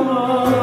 olmaz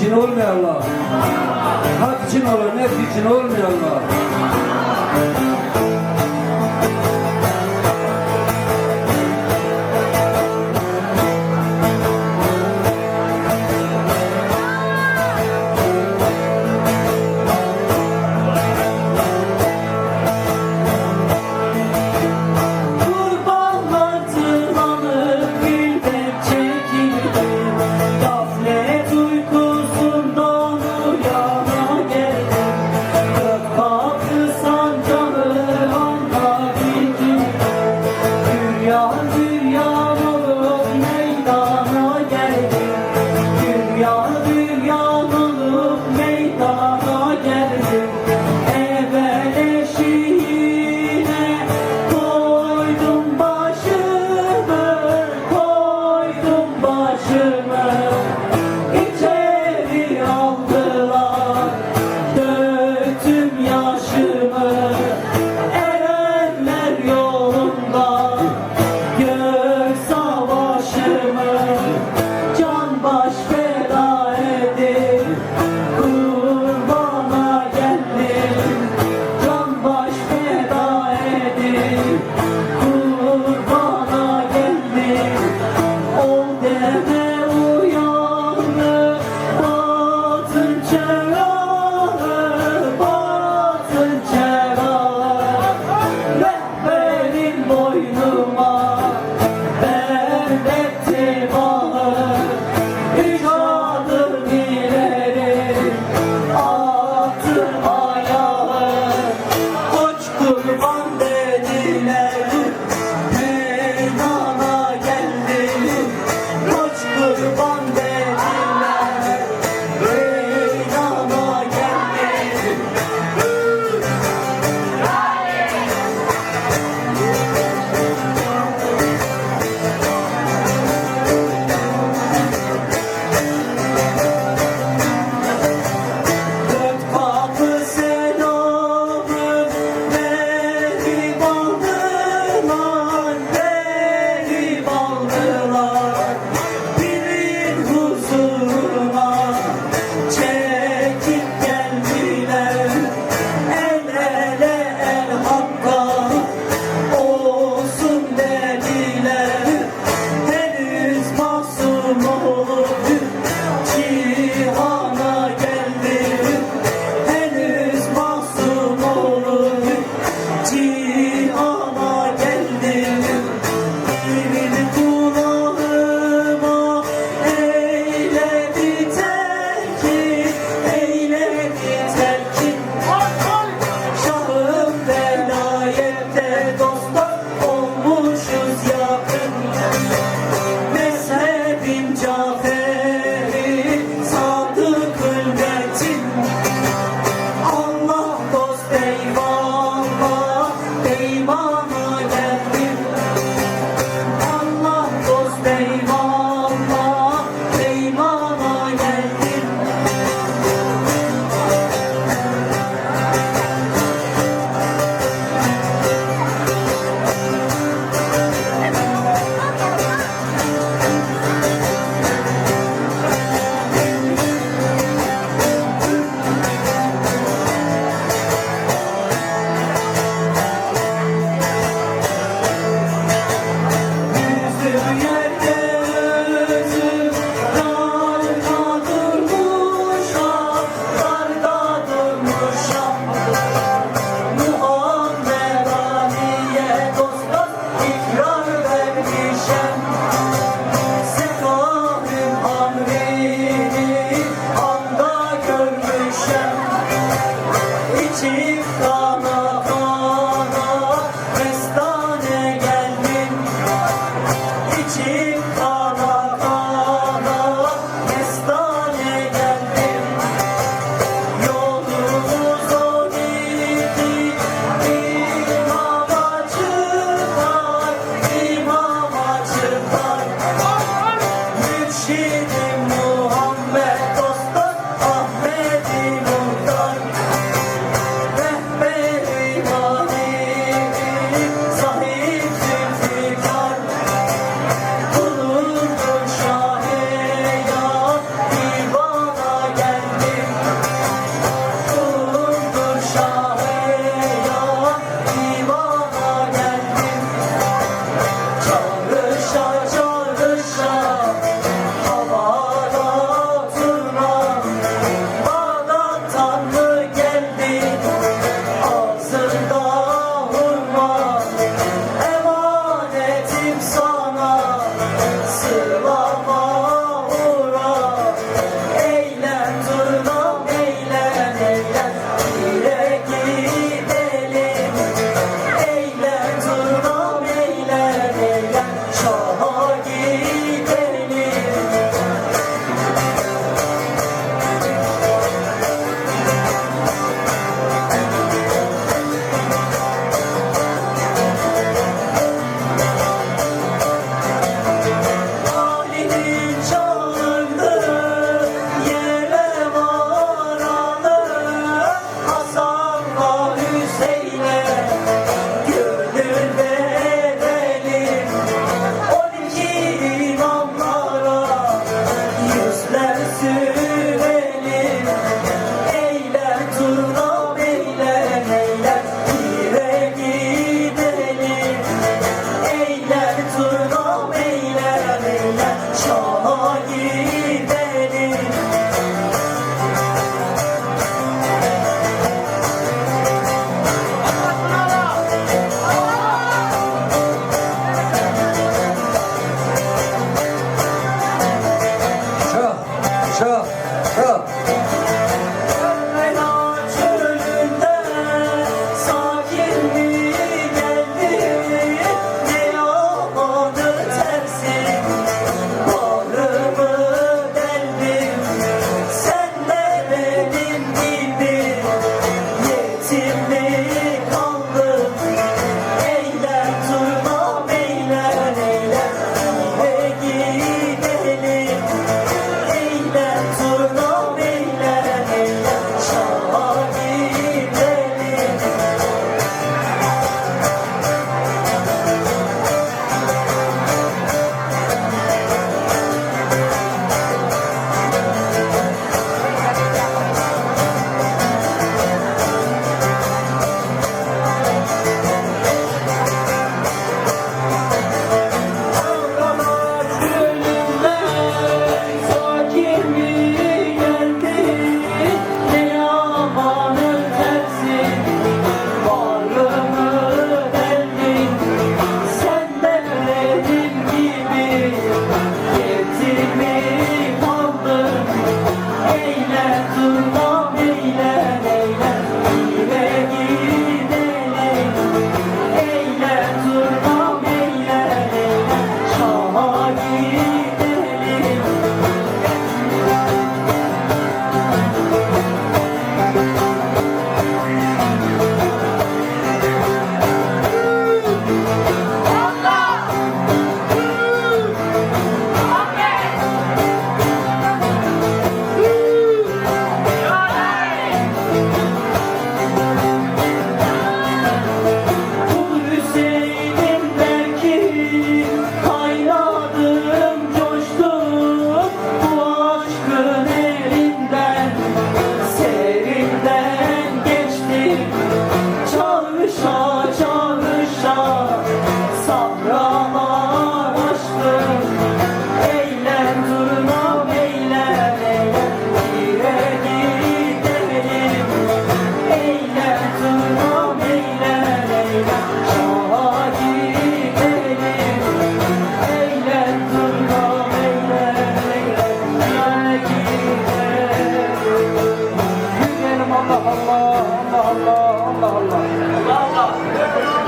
için olmuyor Allah. Hak için olur, nefs için olmuyor Allah. you one day.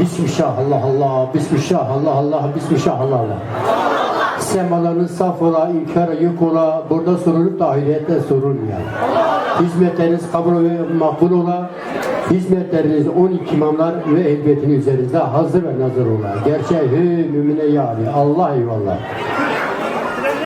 Bismillah Allah Allah Bismillah Allah Allah Bismillah Allah Allah Semaların saf ola, inkara yük ola, burada sorulup da ahirette sorulmuyor. Hizmetleriniz kabul ve makbul ola, hizmetleriniz on iki imamlar ve elbetin üzerinde hazır ve nazır ola. Gerçeği hü mümine yani Allah eyvallah.